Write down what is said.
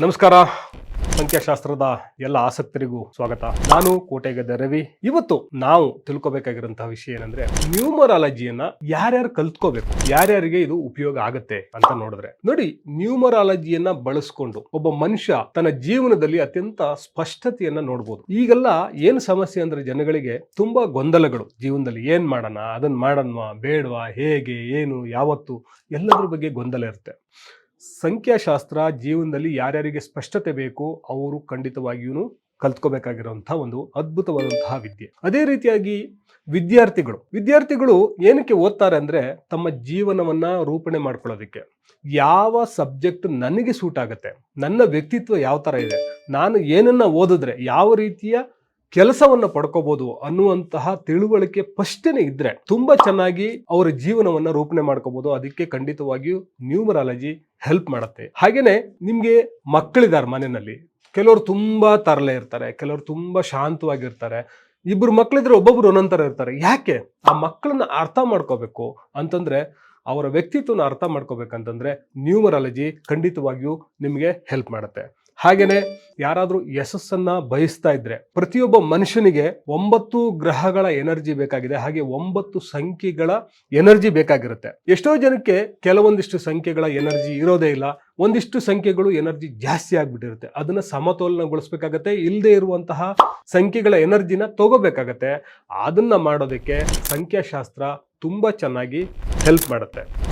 ನಮಸ್ಕಾರ. ಸಂಖ್ಯಾಶಾಸ್ತ್ರದ ಎಲ್ಲ ಆಸಕ್ತರಿಗೂ ಸ್ವಾಗತ. ನಾನು ಕೋಟೆಗದ್ದೆ ರವಿ. ಇವತ್ತು ನಾವು ತಿಳ್ಕೊಬೇಕಾಗಿರುವಂತಹ ವಿಷಯ ಏನಂದ್ರೆ, ನ್ಯೂಮರಾಲಜಿಯನ್ನ ಯಾರ್ಯಾರು ಕಲ್ತ್ಕೋಬೇಕು, ಯಾರ್ಯಾರಿಗೆ ಇದು ಉಪಯೋಗ ಆಗತ್ತೆ ಅಂತ ನೋಡಿದ್ರೆ. ನೋಡಿ, ನ್ಯೂಮರಾಲಜಿಯನ್ನ ಬಳಸ್ಕೊಂಡು ಒಬ್ಬ ಮನುಷ್ಯ ತನ್ನ ಜೀವನದಲ್ಲಿ ಅತ್ಯಂತ ಸ್ಪಷ್ಟತೆಯನ್ನ ನೋಡ್ಬೋದು. ಈಗೆಲ್ಲ ಏನ್ ಸಮಸ್ಯೆ ಅಂದ್ರೆ ಜನಗಳಿಗೆ ತುಂಬಾ ಗೊಂದಲಗಳು. ಜೀವನದಲ್ಲಿ ಏನ್ ಮಾಡೋಣ ಅದನ್ನ ಮಾಡನ್ವಾ ಬೇಡವಾ, ಹೇಗೆ, ಏನು, ಯಾವತ್ತು, ಎಲ್ಲದರ ಬಗ್ಗೆ ಗೊಂದಲ ಇರುತ್ತೆ. ಸಂಖ್ಯಾಶಾಸ್ತ್ರ ಜೀವನದಲ್ಲಿ ಯಾರ್ಯಾರಿಗೆ ಸ್ಪಷ್ಟತೆ ಬೇಕು ಅವರು ಖಂಡಿತವಾಗಿಯೂ ಕಲ್ತ್ಕೋಬೇಕಾಗಿರುವಂತಹ ಒಂದು ಅದ್ಭುತವಾದಂತಹ ವಿದ್ಯೆ. ಅದೇ ರೀತಿಯಾಗಿ ವಿದ್ಯಾರ್ಥಿಗಳು. ವಿದ್ಯಾರ್ಥಿಗಳು ಏನಕ್ಕೆ ಓದ್ತಾರೆ ಅಂದ್ರೆ ತಮ್ಮ ಜೀವನವನ್ನ ರೂಪಣೆ ಮಾಡ್ಕೊಳ್ಳೋದಕ್ಕೆ. ಯಾವ ಸಬ್ಜೆಕ್ಟ್ ನನಗೆ ಸೂಟ್ ಆಗುತ್ತೆ? ನನ್ನ ವ್ಯಕ್ತಿತ್ವ ಯಾವ ತರ ಇದೆ? ನಾನು ಏನನ್ನ ಓದಿದ್ರೆ ಯಾವ ರೀತಿಯ ಕೆಲಸವನ್ನ ಪಡ್ಕೋಬಹುದು ಅನ್ನುವಂತಹ ತಿಳುವಳಿಕೆ ಫಸ್ಟೇನೆ ಇದ್ರೆ ತುಂಬಾ ಚೆನ್ನಾಗಿ ಅವರ ಜೀವನವನ್ನ ರೂಪಣೆ ಮಾಡ್ಕೋಬಹುದು ಅದಕ್ಕೆ ಖಂಡಿತವಾಗಿಯೂ ನ್ಯೂಮರಾಲಜಿ ಹೆಲ್ಪ್ ಮಾಡುತ್ತೆ. ಹಾಗೇನೆ ನಿಮ್ಗೆ ಮಕ್ಕಳಿದ್ದಾರೆ ಮನೆಯಲ್ಲಿ. ಕೆಲವರು ತುಂಬಾ ತರಲೆ ಇರ್ತಾರೆ, ಕೆಲವರು ತುಂಬಾ ಶಾಂತವಾಗಿರ್ತಾರೆ. ಇಬ್ರು ಮಕ್ಕಳಿದ್ರೆ ಒಬ್ಬೊಬ್ರು ಒಂದೊಂಥರ ಇರ್ತಾರೆ. ಯಾಕೆ? ಆ ಮಕ್ಕಳನ್ನ ಅರ್ಥ ಮಾಡ್ಕೋಬೇಕು ಅಂತಂದ್ರೆ, ಅವರ ವ್ಯಕ್ತಿತ್ವನ ಅರ್ಥ ಮಾಡ್ಕೋಬೇಕಂತಂದ್ರೆ ನ್ಯೂಮರಾಲಜಿ ಖಂಡಿತವಾಗಿಯೂ ನಿಮಗೆ ಹೆಲ್ಪ್ ಮಾಡುತ್ತೆ. ಹಾಗೇನೆ ಯಾರಾದರೂ ಯಶಸ್ಸನ್ನು ಬಯಸ್ತಾ ಇದ್ರೆ ಪ್ರತಿಯೊಬ್ಬ ಮನುಷ್ಯನಿಗೆ ಒಂಬತ್ತು ಗ್ರಹಗಳ ಎನರ್ಜಿ ಬೇಕಾಗಿದೆ, ಹಾಗೆ ಒಂಬತ್ತು ಸಂಖ್ಯೆಗಳ ಎನರ್ಜಿ ಬೇಕಾಗಿರುತ್ತೆ. ಎಷ್ಟೋ ಜನಕ್ಕೆ ಕೆಲವೊಂದಿಷ್ಟು ಸಂಖ್ಯೆಗಳ ಎನರ್ಜಿ ಇರೋದೇ ಇಲ್ಲ, ಒಂದಿಷ್ಟು ಸಂಖ್ಯೆಗಳು ಎನರ್ಜಿ ಜಾಸ್ತಿ ಆಗ್ಬಿಟ್ಟಿರುತ್ತೆ. ಅದನ್ನ ಸಮತೋಲನಗೊಳಿಸ್ಬೇಕಾಗತ್ತೆ ಇಲ್ಲದೆ ಇರುವಂತಹ ಸಂಖ್ಯೆಗಳ ಎನರ್ಜಿನ ತಗೋಬೇಕಾಗತ್ತೆ. ಅದನ್ನ ಮಾಡೋದಕ್ಕೆ ಸಂಖ್ಯಾಶಾಸ್ತ್ರ ತುಂಬಾ ಚೆನ್ನಾಗಿ ಹೆಲ್ಪ್ ಮಾಡುತ್ತೆ.